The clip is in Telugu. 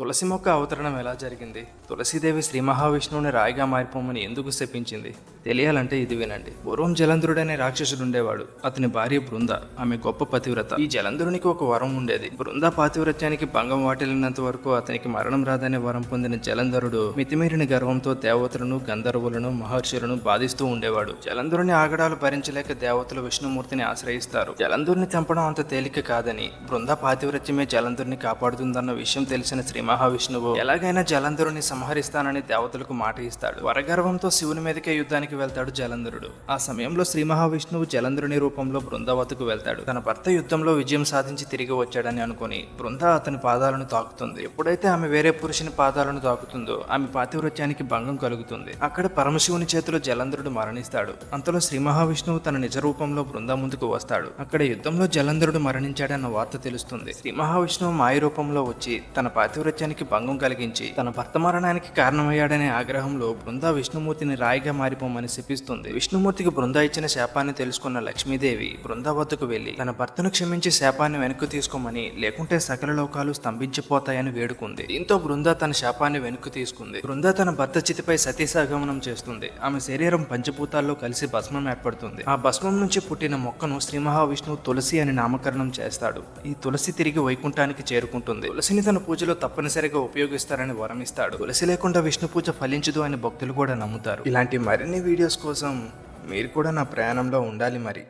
తులసి మొక్క అవతరణం ఎలా జరిగింది? తులసీదేవి శ్రీ మహావిష్ణువుని రాయిగా మారిపోమని ఎందుకు శపించింది? తెలియాలంటే ఇది వినండి. పూర్వం జలంధరుడనే రాక్షసుడు ఉండేవాడు అతని భార్య బృంద. ఆమె గొప్ప పతివ్రత. ఈ జలంధరునికి ఒక వరం ఉండేది. బృంద పాతివ్రత్యానికి భంగం వాటిల్లినంత వరకు అతనికి మరణం రాదనే వరం పొందిన జలంధరుడు మితిమీరిన గర్వంతో దేవతలను గంధర్వులను మహర్షులను బాధిస్తూ ఉండేవాడు. జలంధరుని ఆగడాలు భరించలేక దేవతలు విష్ణుమూర్తిని ఆశ్రయిస్తారు. జలంధరుని చంపడం అంత తేలిక కాదని బృంద పాతివ్రత్యమే జలంధరుని కాపాడుతుందన్న విషయం తెలిసిన శ్రీ మహావిష్ణువు. ఎలాగైనా జలంధరుని సంహరిస్తానని దేవతలకు మాట ఇస్తాడు. వరగర్వంతో శివుని మీదకే యుద్ధానికి వెళ్తాడు జలంధరుడు. ఆ సమయంలో శ్రీ మహావిష్ణువు జలంధరుని రూపంలో బృందావతకు వెళ్తాడు. తన భర్త యుద్ధంలో విజయం సాధించి తిరిగి వచ్చాడని అనుకుని బృంద అతని పాదాలను తాకుతుంది. ఎప్పుడైతే ఆమె వేరే పురుషుని పాదాలను తాకుతుందో ఆమె పాతివృత్యానికి భంగం కలుగుతుంది. అక్కడ పరమశివుని చేతిలో జలంధరుడు మరణిస్తాడు. అంతలో శ్రీ మహావిష్ణువు తన నిజ రూపంలో బృంద ముందుకు వస్తాడు. అక్కడ యుద్ధంలో జలంధరుడు మరణించాడన్న వార్త తెలుస్తుంది. శ్రీ మహావిష్ణువు మాయ రూపంలో వచ్చి తన దాంపత్యానికి భంగం కలిగించి తన భర్త మరణానికి కారణమయ్యాడనే ఆగ్రహంలో బృందా విష్ణుమూర్తిని రాయిగా మారిపోమని శపిస్తుంది. విష్ణుమూర్తికి బృందా ఇచ్చిన శాపాన్ని తెలుసుకున్న లక్ష్మీదేవి బృందా వద్దకు వెళ్ళి తన భర్తను క్షమించి శాపాన్ని వెనక్కు తీసుకోమని లేకుంటే సకల లోకాలు స్తంభించిపోతాయని వేడుకుంది. దీంతో బృందా తన శాపాన్ని వెనక్కు తీసుకుంది. బృందా తన భర్త చితిపై సతీసాగమనం చేస్తుంది. ఆమె శరీరం పంచభూతాల్లో కలిసి భస్మం ఏర్పడుతుంది. ఆ భస్మం నుంచి పుట్టిన మొక్కను శ్రీ మహావిష్ణువు తులసి అని నామకరణం చేస్తాడు. ఈ తులసి తిరిగి వైకుంఠానికి చేరుకుంటుంది. తులసిని తన పూజలో తప్పని తప్పనిసరిగా ఉపయోగిస్తారని వరమిస్తాడు. తులసి లేకుండా విష్ణు పూజ ఫలించదు అని భక్తులు కూడా నమ్ముతారు. ఇలాంటి మరిన్ని వీడియోస్ కోసం మీరు కూడా నా ప్రయాణంలో ఉండాలి మరి.